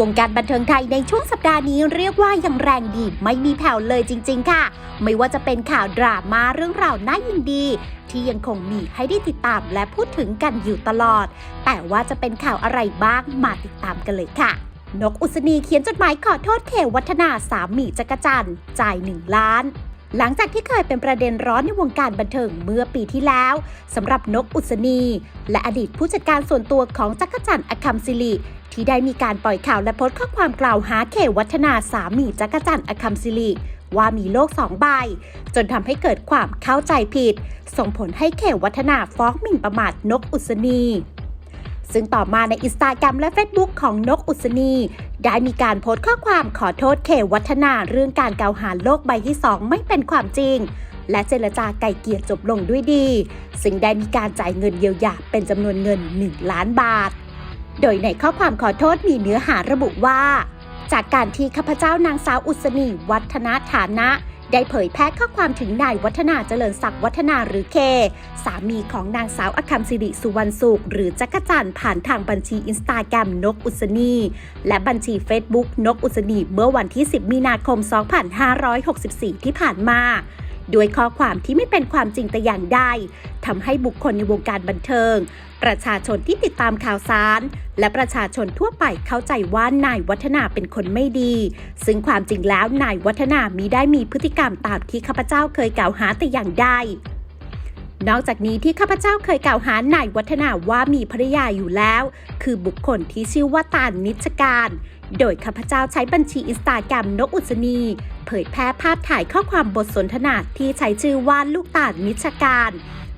วงการบันเทิงไทยในช่วงสัปดาห์นี้เรียกว่ายังแรงดีไม่มีแผ่วเลยจริง ๆ ค่ะ ไม่ว่าจะเป็นข่าวดราม่าเรื่องราวน่ายินดี ที่ยังคงมีให้ได้ติดตามและพูดถึงกันอยู่ตลอด แต่ว่าจะเป็นข่าวอะไรบ้างมาติดตามกันเลยค่ะ นกอุศนีเขียนจดหมายขอโทษเขวัฒนาสามีจักรจันทร์จ่ายหนึ่งล้าน หลังจากที่เคยเป็นประเด็นร้อนในวงการบันเทิงเมื่อปีที่แล้วสำหรับนกอุศนี และอดีตผู้จัดการส่วนตัวของจักรจันทร์อคัมศิริที่ได้มีการปล่อยข่าวและโพสต์ข้อความกล่าวหาเขวัฒนาสามีจักรจันทร์อคัมศิริว่ามีโลกสองใบ จนทำให้เกิดความเข้าใจผิด ส่งผลให้เขวัฒนาฟ้องหมิ่นประมาทนกอุศนี ซึ่งต่อมาในอินสตาแกรมและ Facebook ของนกอุศนี ได้มีการโพสต์ข้อความขอโทษเขวัฒนาเรื่องการกล่าวหาโลกใบที่ 2 ไม่เป็นความจริง และเจรจาไก่เกลี่ยจบลงด้วยดี ซึ่งได้มีการจ่ายเงินเยียวยาเป็นจำนวนเงิน 1 ล้านบาท โดยในข้อความขอโทษมีเนื้อหาระบุว่า จากการที่ข้าพเจ้านางสาวอุศนี วัฒนาฐานะ ได้เผยแพร่ข้อความถึงนายวัฒนาเจริญศักดิ์วัฒนาหรือเค สามีของนางสาวอคัมสิริสุวรรณสุข หรือจักรจันทร์ผ่านทางบัญชีอินสตาแกรมนกอุศนีและบัญชี Facebook นกอุศนีเมื่อวันที่ 10 มีนาคม 2564 ที่ผ่านมา ด้วยข้อความที่ไม่เป็นความจริงแต่อย่างใดทำให้บุคคลในวงการบันเทิง ประชาชนที่ติดตามข่าวสาร และประชาชนทั่วไปเข้าใจว่านายวัฒนาเป็นคนไม่ดี ซึ่งความจริงแล้วนายวัฒนามีได้มีพฤติกรรมตามที่ข้าพเจ้าเคยกล่าวหาแต่อย่างใดนอกจากนี้ที่ข้าพเจ้าเคยกล่าวหานายวัฒนาว่ามีภรรยาอยู่แล้ว คือบุคคลที่ชื่อว่าตาลนิชการ โดยข้าพเจ้าใช้บัญชีอินสตาแกรมนกอุศนี เผยแพร่ภาพถ่ายข้อความบทสนทนาที่ใช้ชื่อว่าลูกตาลนิชการ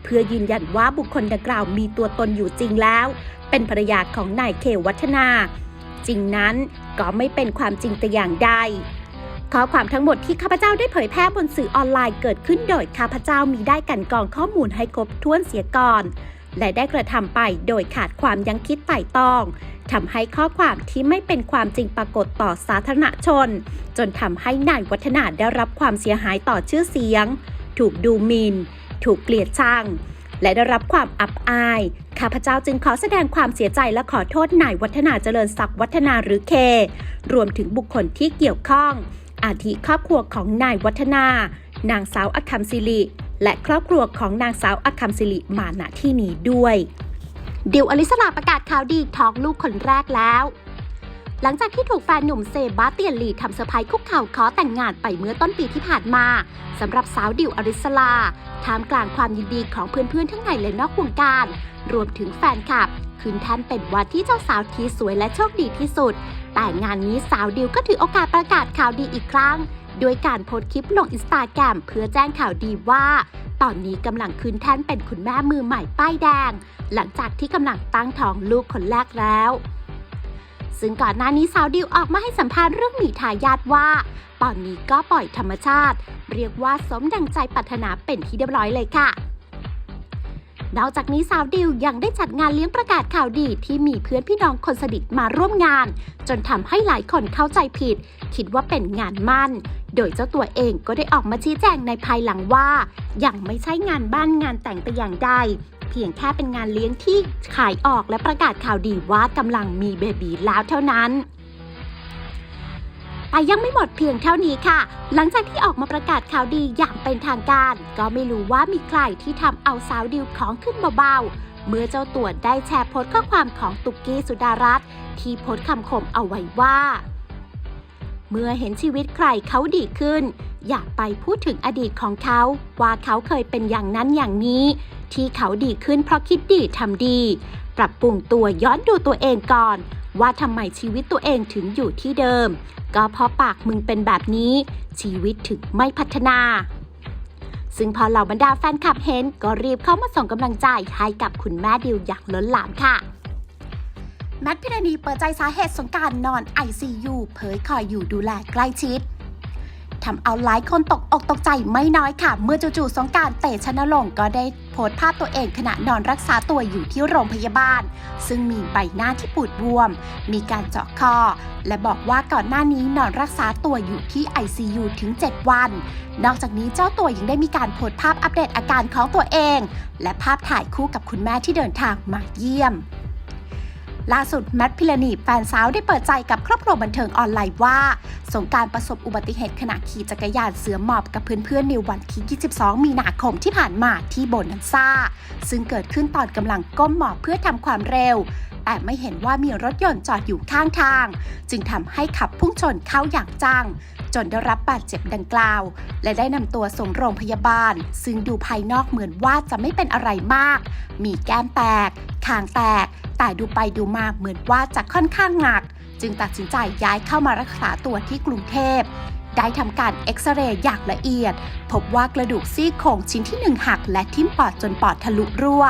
เพื่อยืนยันว่าบุคคลดังกล่าวมีตัวตนอยู่จริงแล้ว เป็นภรรยาของนายเควัฒนา จริงนั้นก็ไม่เป็นความจริงแต่อย่างใดข้อความทั้งหมดที่ข้าพเจ้าได้เผยแพร่บนสื่อออนไลน์เกิดขึ้นโดยข้าพเจ้ามีได้กันกรองข้อมูลให้ครบถ้วนเสียก่อน และได้กระทำไปโดยขาดความยั้งคิดไต่ตองทำให้ข้อความที่ไม่เป็นความจริงปรากฏต่อสาธารณชน จนทำให้นายวัฒนาได้รับความเสียหายต่อชื่อเสียง ถูกดูหมินถูกเกลียดชัง และได้รับความอับอาย ข้าพเจ้าจึงขอแสดงความเสียใจและขอโทษนายวัฒนาเจริญศักดิ์วัฒนาหรือเค รวมถึงบุคคลที่เกี่ยวข้อง อาทิครอบครัวของนายวัฒนา นางสาวอคัมศิริ และครอบครัวของนางสาวอัคัมศิริมาณที่นี้ด้วย ดิวอลิสลาประกาศข่าวดีท้องลูกคนแรกแล้ว หลังจากที่ถูกแฟนหนุ่มเซบาสเตียนลีทำเซอร์ไพรส์คุกเข่าขอแต่งงานไปเมื่อต้นปีที่ผ่านมาสำหรับสาวดิวอลิสลาท่ามกลางความยินดีของเพื่อนๆทั้งในและนอกวงการ รวมถึงแฟนคลับคืนแทนเป็นวันที่เจ้าสาวที่สวยและโชคดีที่สุด แต่งานนี้สาวดิวก็ถือโอกาสประกาศข่าวดีอีกครั้ง ด้วยการโพสต์คลิปลงอินสตาแกรมเพื่อแจ้งข่าวดีว่า ตอนนี้กำลังคืนแท่นเป็นคุณแม่มือใหม่ป้ายแดง หลังจากที่กำลังตั้งท้องลูกคนแรกแล้ว ซึ่งก่อนหน้านี้สาวดิวออกมาให้สัมภาษณ์เรื่องมีทายาทว่า ตอนนี้ก็ปล่อยธรรมชาติ เรียกว่าสมดังใจปรารถนาเป็นที่เรียบร้อยเลยค่ะ นอกจากนี้สาวดิวยังได้จัดงานเลี้ยงประกาศข่าวดี ที่มีเพื่อนพี่น้องคนสนิทมาร่วมงาน จนทำให้หลายคนเข้าใจผิด คิดว่าเป็นงานมั่น โดยเจ้าตัวเองก็ได้ออกมาชี้แจงในภายหลังว่า ยังไม่ใช่งานบ้านงานแต่งแต่อย่างใดเพียงแค่เป็นงานเลี้ยงที่ขายออกและประกาศข่าวดีว่ากำลังมีเบบีแล้วเท่านั้น ยังไม่หมดเพียงเท่านี้ค่ะ หลังจากที่ออกมาประกาศข่าวดีอย่างเป็นทางการ ก็ไม่รู้ว่ามีใครที่ทำเอาสาวดิวของขึ้นเบาๆ เมื่อเจ้าตัวได้แชร์โพสต์ข้อความของตุกกี้สุดารัตน์ที่โพสต์คำคมเอาไว้ว่า เมื่อเห็นชีวิตใครเขาดีขึ้น อยากไปพูดถึงอดีตของเขา ว่าเขาเคยเป็นอย่างนั้นอย่างนี้ ที่เขาดีขึ้นเพราะคิดดีทำดี ปรับปรุงตัวย้อนดูตัวเองก่อน ว่าทำไมชีวิตตัวเองถึงอยู่ที่เดิม ก็เพราะปากมึงเป็นแบบนี้ ชีวิตถึงไม่พัฒนา ซึ่งพอเหล่าบรรดาแฟนคลับเห็น ก็รีบเข้ามาส่งกำลังใจให้กับคุณแม่ดิวอย่างล้นหลามค่ะแมทพิรณีเปิดใจสาเหตุสงการนอน ICU เผยคอยอยู่ดูแลใกล้ชิด ทำเอาหลายคนตกอกตกใจไม่น้อยค่ะ เมื่อจู่ๆสงการเตชะนรงค์ก็ได้โพสต์ภาพตัวเองขณะนอนรักษาตัวอยู่ที่โรงพยาบาล ซึ่งมีใบหน้าที่ปูดบวม มีการเจาะคอ และบอกว่าก่อนหน้านี้นอนรักษาตัวอยู่ที่ ICU ถึง 7 วัน นอกจากนี้เจ้าตัวยังได้มีการโพสต์ภาพอัปเดตอาการของตัวเอง และภาพถ่ายคู่กับคุณแม่ที่เดินทางมาเยี่ยม ล่าสุดแมทพิลานีแฟนสาวได้เปิดใจกับครอบครัวบันเทิงออนไลน์ว่า สงการประสบอุบัติเหตุขณะขี่จักรยานเสือหมอบกับเพื่อนๆในวันที่ 22 มีนาคมที่ผ่านมาที่โบนันซ่า ซึ่งเกิดขึ้นตอนกำลังก้มหมอบเพื่อทำความเร็ว แต่ไม่เห็นว่ามีรถยนต์จอดอยู่ข้างทาง จึงทำให้ขับพุ่งชนเข้าอย่างจัง จนได้รับบาดเจ็บดังกล่าว และได้นำตัวส่งโรงพยาบาล ซึ่งดูภายนอกเหมือนว่าจะไม่เป็นอะไรมาก มีแก้มแตกคางแตก แต่ดูไปดูมาเหมือนว่าจะค่อนข้างหนัก จึงตัดสินใจย้ายเข้ามารักษาตัวที่กรุงเทพได้ทำการเอ็กซเรย์อย่างละเอียด พบว่ากระดูกซี่โครงชิ้นที่หนึ่งหัก และทิ่มปอดจนปอดทะลุรั่ว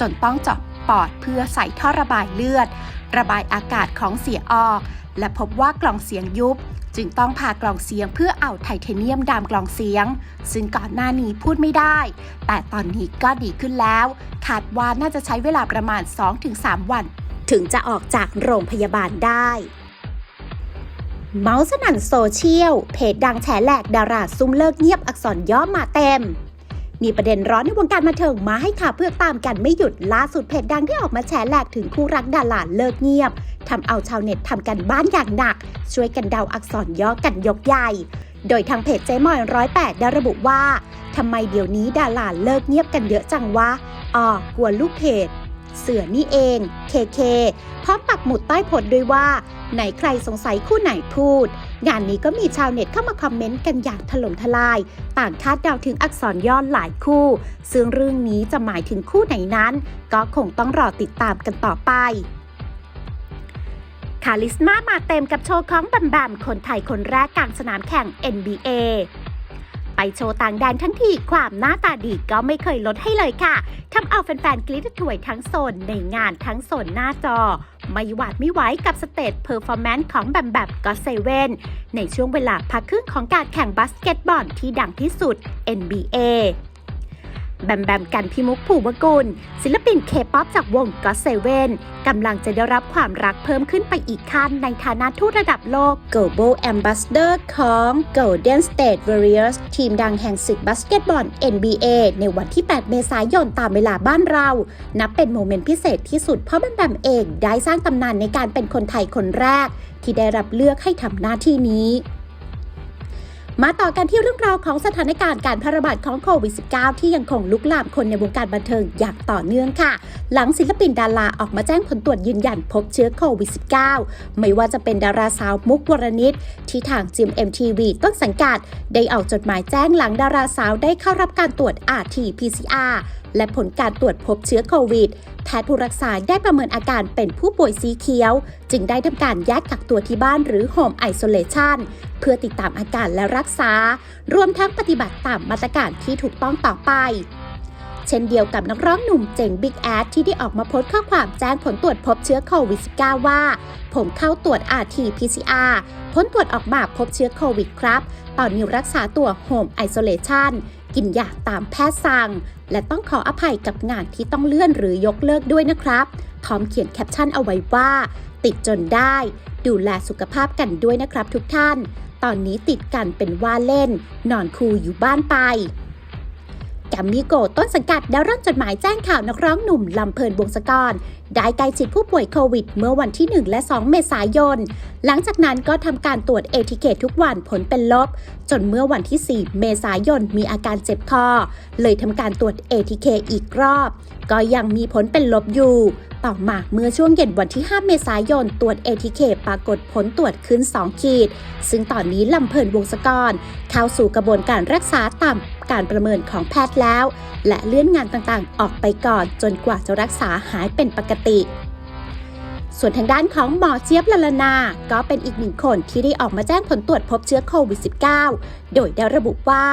จนต้องเจาะปอดเพื่อใส่ท่อระบายเลือด ระบายอากาศของเสียออก และพบว่ากล่องเสียงยุบ จึงต้องผ่ากล่องเสียงเพื่อเอาไทเทเนียมดามกล่องเสียง ซึ่งก่อนหน้านี้พูดไม่ได้ แต่ตอนนี้ก็ดีขึ้นแล้ว คาดว่าน่าจะใช้เวลาประมาณ 2-3 วัน ถึงจะออกจากโรงพยาบาลได้เมาส์สนั่นโซเชียล เพจดังแฉแหลกดาราซุ่มเลิกเงียบอักษรย่อมาเต็ม มีประเด็นร้อนในวงการบันเทิงมาให้ข่าวเพื่อตามกันไม่หยุดล่าสุดเพจดังที่ออกมาแฉแหลกถึงคู่รักดาราเลิกเงียบ ทำเอาชาวเน็ตทำกันบ้านอย่างหนัก ช่วยกันเดาอักษรย่อกันยกใหญ่ โดยทางเพจเจมอยร้อยแปดได้ระบุว่าทำไมเดี๋ยวนี้ดาราเลิกเงียบกันเยอะจังวะอ๋อกลัวลูกเพจเสือนี่เองเคเคพร้อมปักหมุดใต้โพสต์ด้วยว่า ไหนใครสงสัยคู่ไหนพูด งานนี้ก็มีชาวเน็ตเข้ามาคอมเมนต์กันอย่างถล่มทลาย ต่างคาดเดาถึงอักษรย่อหลายคู่ ซึ่งเรื่องนี้จะหมายถึงคู่ไหนนั้น ก็คงต้องรอติดตามกันต่อไป คาลิสมามาเต็มกับโชว์ของแบมแบมคนไทยคนแรกกลางสนามแข่ง NBA ไปโชว์ต่างแดนทั้งทีความหน้าตาดีก็ไม่เคยลดให้เลยค่ะทำเอาแฟนๆกรี๊ดถวยทั้งโซนในงานทั้งโซนหน้าจอ ไม่หวาดไม่ไหวกับสเตจเพอร์ฟอร์แมนซ์ของแบมแบมก็เซเว่นในช่วงเวลาพักครึ่งของการแข่งบาสเกตบอลที่ดังที่สุด NBA แบมแบมกันพิมุกผูวกุลศิลปินเคป๊อปจากวงก็เซเว่นกำลังจะได้รับความรักเพิ่มขึ้นไปอีกขั้นในฐานะทูตระดับโลก Global Ambassador ของ Golden State Warriors ทีมดังแห่งศึกบาสเกตบอล NBA ในวันที่ 8 เมษายนตามเวลาบ้านเรา นับเป็นโมเมนต์พิเศษที่สุดเพราะแบมแบมเองได้สร้างตำนานในการเป็นคนไทยคนแรก ที่ได้รับเลือกให้ทำหน้าที่นี้ มาต่อกันที่เรื่องราวของสถานการณ์การแพร่ระบาดของโควิด -19 ที่ยังคงลุกลามคนในวงการบันเทิงอย่างต่อเนื่องค่ะ หลังศิลปินดาราออกมาแจ้งผลตรวจยืนยันพบเชื้อโควิด -19 ไม่ว่าจะเป็นดาราสาวมุกวรณิตที่ทางจิม MTV ต้นสังกัด ได้ออกจดหมายแจ้งหลังดาราสาวได้เข้ารับการตรวจ RT-PCR และผลการตรวจพบเชื้อโควิด แพทย์ผู้รักษาได้ประเมินอาการเป็นผู้ป่วยสีเขียว จึงได้ทำการย้ายกักตัวที่บ้านหรือ Home Isolation เพื่อติดตามอาการและรักษา รวมทั้งปฏิบัติตามมาตรการที่ถูกต้องต่อไปเช่นเดียวกับนักร้องหนุ่มเจ๋งบิ๊กแอดที่ได้ออกมาโพสต์ข้อความแจ้งผลตรวจพบเชื้อโควิด -19 ว่า ผมเข้าตรวจ RT-PCR ผลตรวจออกมาพบเชื้อโควิดครับ ตอนนี้รักษาตัว Home Isolation กินยาตามแพทย์สั่ง และต้องขออภัยกับงานที่ต้องเลื่อนหรือยกเลิกด้วยนะครับ พร้อมเขียนแคปชั่นเอาไว้ว่า ติดจนได้ ดูแลสุขภาพกันด้วยนะครับทุกท่าน ตอนนี้ติดกันเป็นว่าเล่น นอนคูลอยู่บ้านไป กมมี่โกต้นสังกัดได้รับจดหมายแจ้งข่าวนักร้องหนุ่มลำเพลินวงศกร ได้ใกล้ชิดผู้ป่วยโควิด เมื่อวันที่ 1 และ 2 เมษายน หลังจากนั้นก็ทำการตรวจเอทิเคทุกวันผลเป็นลบ จนเมื่อวันที่ 4 เมษายนมีอาการเจ็บคอ เลยทำการตรวจเอทิเคอีกรอบ ก็ยังมีผลเป็นลบอยู่ ต่อมาเมื่อช่วงเย็นวันที่ 5 เมษายน ตรวจ ATK ปรากฏผลตรวจขึ้น 2 ขีด ซึ่งตอนนี้ลำเพลินวงศกร เข้าสู่กระบวนการรักษาตามการประเมินของแพทย์แล้ว และเลื่อนงานต่างๆ ออกไปก่อนจนกว่าจะรักษาหายเป็นปกติ ส่วนทางด้านของหมอเจี๊ยบละลนา ก็เป็นอีกหนึ่งคนที่ได้ออกมาแจ้งผลตรวจพบเชื้อโควิด -19 โดยได้ระบุว่า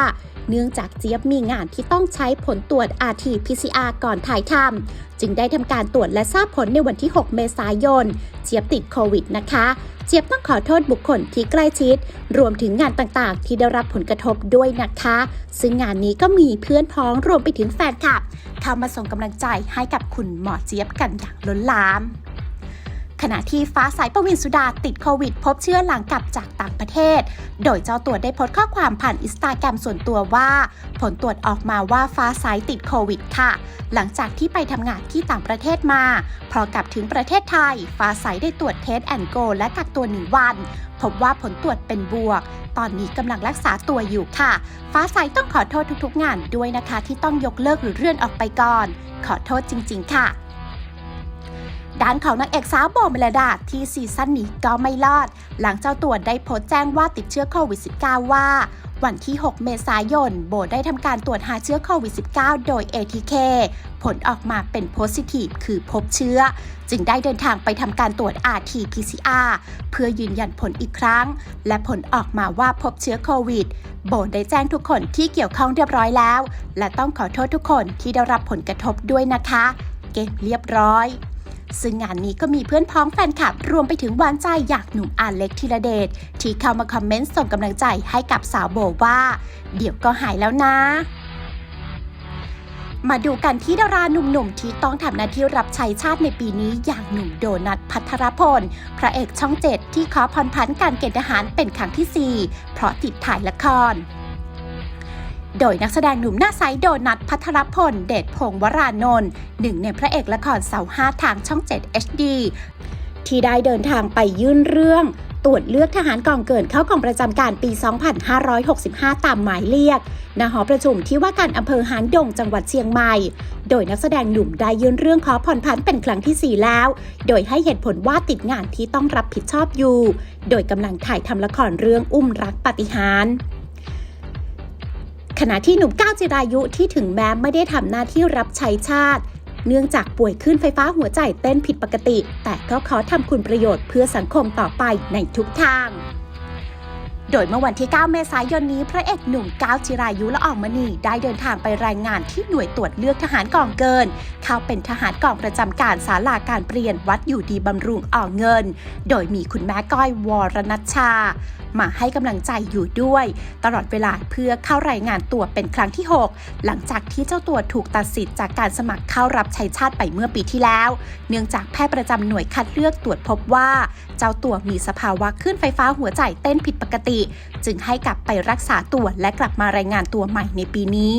เนื่องจากเจี๊ยบมีงานที่ต้องใช้ผลตรวจ RT-PCR ก่อนถ่ายทำจึงได้ทำการตรวจและทราบผลในวันที่ 6 เมษายน เจี๊ยบติดโควิดนะคะ เจี๊ยบต้องขอโทษบุคคลที่ใกล้ชิด รวมถึงงานต่างๆ ที่ได้รับผลกระทบด้วยนะคะ ซึ่งงานนี้ก็มีเพื่อนพ้องรวมไปถึงแฟนคลับเข้ามาส่งกำลังใจให้กับคุณหมอเจี๊ยบกันอย่างล้นหลาม ขณะที่ฟ้าสายประวินสุดาติดโควิด พบเชื้อหลังกลับจากต่างประเทศ โดยเจ้าตัวได้โพสต์ข้อความผ่านอินสตาแกรมส่วนตัวว่า ผลตรวจออกมาว่าฟ้าสายติดโควิดค่ะ หลังจากที่ไปทำงานที่ต่างประเทศมา พอกลับถึงประเทศไทย ฟ้าใสได้ตรวจเทสแอนโกและกักตัวหนึ่งวัน พบว่าผลตรวจเป็นบวก ตอนนี้กำลังรักษาตัวอยู่ค่ะ ฟ้าใสต้องขอโทษทุกๆ งานด้วยนะคะ ที่ต้องยกเลิกหรือเลื่อนออกไปก่อน ขอโทษจริง ๆ ค่ะ ด้านของนางเอกสาวโบเมลดาที่ซีซั่นนี้ก็ไม่รอด หลังเจ้าตัวได้โพสต์แจ้งว่าติดเชื้อโควิด -19 ว่า วันที่ 6 เมษายน โบได้ทำการตรวจหาเชื้อโควิด -19 โดย ATK ผลออกมาเป็นโพสิทีฟคือพบเชื้อ จึงได้เดินทางไปทำการตรวจ RT-PCR เพื่อยืนยันผลอีกครั้ง และผลออกมาว่าพบเชื้อโควิด โบได้แจ้งทุกคนที่เกี่ยวข้องเรียบร้อยแล้ว และต้องขอโทษทุกคนที่ได้รับผลกระทบด้วยนะคะ เกมเรียบร้อย ซึ่งงานนี้ก็มีเพื่อนพ้องแฟนคลับ รวมไปถึงหวานใจอยากหนุ่มอาเล็กธีระเดชที่เข้ามาคอมเมนต์ส่งกำลังใจให้กับสาวโบว่า เดี๋ยวก็หายแล้วนะมาดูกันที่ดาราหนุ่มๆที่ต้องทำหน้าที่รับใช้ชาติในปีนี้อย่างหนุ่มโดนัทพัทรพล พระเอกช่องเจ็ดที่ขอผ่อนผันการเกณฑ์ทหารเป็นครั้งที่ 4 เพราะติดถ่ายละคร โดยนักแสดงหนุ่มหน้าใสโดนัทพัทรพล เดชพงศ์วรานนท์หนึ่งในพระเอกละครเสาห้าทางช่อง 7 HD ที่ได้เดินทางไปยื่นเรื่อง ตรวจเลือกทหารกองเกินเข้ากองประจำการปี 2565 ตามหมายเรียกณหอประชุมที่ว่าการอำเภอหางดงจังหวัดเชียงใหม่ โดยนักแสดงหนุ่มได้ยื่นเรื่องขอผ่อนผันเป็นครั้งทีสี่4 แล้ว โดยให้เหตุผลว่าติดงานที่ต้องรับผิดชอบอยู่ โดยกำลังถ่ายทำละครเรื่องอุ้มรักปฏิหาร ขณะที่หนุ่มก้าวจิรายุที่ถึงแม้ไม่ได้ทำหน้าที่รับใช้ชาติ เนื่องจากป่วยขึ้นไฟฟ้าหัวใจเต้นผิดปกติ แต่ก็ขอทำคุณประโยชน์เพื่อสังคมต่อไปในทุกทาง โดยเมื่อวันที่ 9 เมษายนนี้ พระเอกหนุ่มก้าวจิรายุและอองมณีได้เดินทางไปรายงานที่หน่วยตรวจเลือกทหารกองเกิน เข้าเป็นทหารกองประจำการศาลาการเปลี่ยนวัดอยู่ดีบำรุงอ่อเงิน โดยมีคุณแม่ก้อยวรนัชชา มาให้กำลังใจอยู่ด้วย ตลอดเวลาเพื่อเข้ารายงานตัวเป็นครั้งที่ 6 หลังจากที่เจ้าตัวถูกตัดสิทธิ์จากการสมัครเข้ารับใช้ชาติไปเมื่อปีที่แล้ว เนื่องจากแพทย์ประจำหน่วยคัดเลือกตรวจพบว่า เจ้าตัวมีสภาวะขึ้นไฟฟ้าหัวใจเต้นผิดปกติ จึงให้กลับไปรักษาตัวและกลับมารายงานตัวใหม่ในปีนี้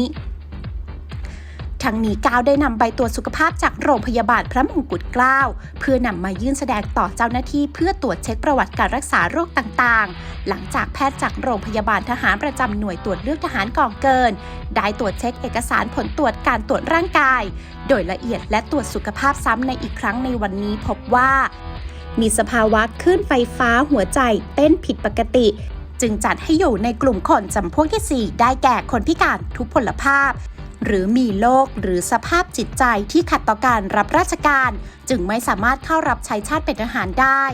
ทั้งนี้ก้าวได้นำใบตรวจสุขภาพจากโรงพยาบาลพระมงกุฎเกล้าเพื่อนำมายื่นแสดงต่อเจ้าหน้าที่เพื่อตรวจเช็คประวัติการรักษาโรคต่างๆ หลังจากแพทย์จากโรงพยาบาลทหารประจำหน่วยตรวจเลือกทหารกองเกิน ได้ตรวจเช็คเอกสารผลตรวจการตรวจร่างกาย โดยละเอียดและตรวจสุขภาพซ้ำในอีกครั้งในวันนี้พบว่า มีสภาวะคลื่นไฟฟ้าหัวใจ เต้นผิดปกติจึงจัดให้อยู่ในกลุ่มคนจำพวกทีสี่4 ได้แก่คนพิการทุพพลภาพ หรือมีโรคหรือสภาพจิตใจที่ขัดต่อการรับราชการ จึงไม่สามารถเข้ารับใช้ชาติเป็นทหารได้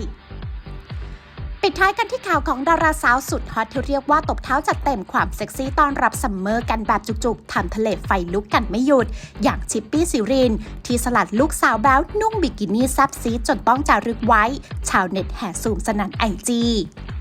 ปิดท้ายกันที่ข่าวของดาราสาวสุดฮอตที่เรียกว่าตบเท้าจัดเต็มความเซ็กซี่ต้อนรับซัมเมอร์กันแบบจุกๆทำทะเลไฟลุกกันไม่หยุด อย่างชิปปี้ซิริน ที่สลัดลูกสาวแบ้วนุ่งบิกินี่ซับซีจนต้องจารึกไว้ ชาวเน็ตแห่ซูมสนั่นไอจี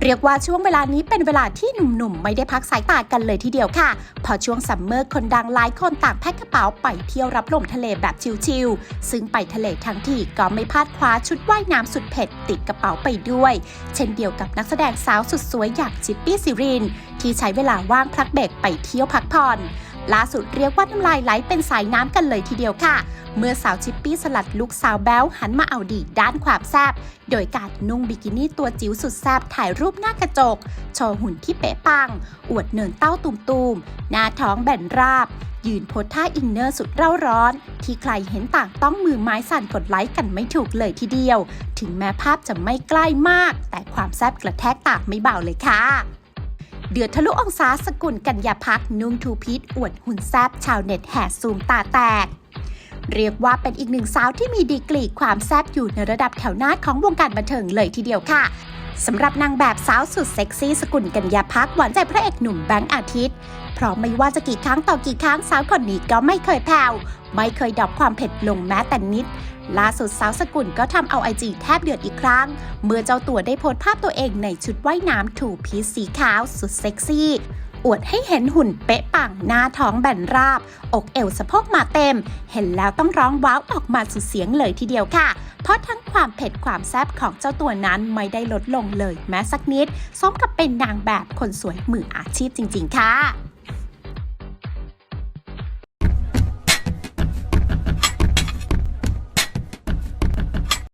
เรียกว่าช่วงเวลานี้เป็นเวลาที่หนุ่มๆ ไม่ได้พักสายตากันเลยทีเดียวค่ะ พอช่วงซัมเมอร์คนดังหลายคนต่างแพ็คกระเป๋าไปเที่ยวรับลมทะเลแบบชิลๆ ซึ่งไปทะเลทั้งทีก็ไม่พลาดคว้าชุดว่ายน้ำสุดเผ็ดติดกระเป๋าไปด้วย เช่นเดียวกับนักแสดงสาวสุดสวยอย่างชิปปี้ซิริน ที่ใช้เวลาว่างพักเบรกไปเที่ยวพักผ่อนล่าสุดเรียกว่าน้ำลายไหลเป็นสายน้ำกันเลยทีเดียวค่ะ เมื่อสาวชิปปี้สลัดลุกสาวแบ๊วหันมาเอาดีด้านความแซบโดยการนุ่งบิกินี่ตัวจิ๋วสุดแซบถ่ายรูปหน้ากระจก โชว์หุ่นที่เป๊ะปัง อวดเนินเต้าตุ่มๆ หน้าท้องแบนราบ ยืนโพสท่าอินเนอร์สุดเร่าร้อน ที่ใครเห็นต่างต้องมือไม้สั่นกดไลค์กันไม่ถูกเลยทีเดียว ถึงแม้ภาพจะไม่ใกล้มาก แต่ความแซบกระแทกตาไม่เบาเลยค่ะเดือดทะลุองศาสกุลกัญญาพักนุ่งทูพีทอวดหุ่นแซบชาวเน็ตแห่ซูมตาแตก เรียกว่าเป็นอีกหนึ่งสาวที่มีดีกรีความแซบอยู่ในระดับแถวหน้าของวงการบันเทิงเลยทีเดียวค่ะ สำหรับนางแบบสาวสุดเซ็กซี่สกุลกัญญาพักหวานใจพระเอกหนุ่มแบงค์อาทิตย์ เพราะไม่ว่าจะกี่ครั้งต่อกี่ครั้งสาวคนนี้ก็ไม่เคยแผ่วไม่เคยดรอปความเผ็ดลงแม้แต่นิด ล่าสุดสาวสกุลก็ทำเอาไอจีแทบเดือดอีกครั้ง เมื่อเจ้าตัวได้โพสต์ภาพตัวเองในชุดว่ายน้ำถูพีซสีขาวสุดเซ็กซี่ อวดให้เห็นหุ่นเป๊ะปังหน้าท้องแบนราบ อกเอวสะโพกมาเต็ม เห็นแล้วต้องร้องว้าวออกมาสุดเสียงเลยทีเดียวค่ะ เพราะทั้งความเผ็ดความแซ่บของเจ้าตัวนั้นไม่ได้ลดลงเลยแม้สักนิดสมกับเป็นนางแบบคนสวยมืออาชีพจริง ๆ ค่ะ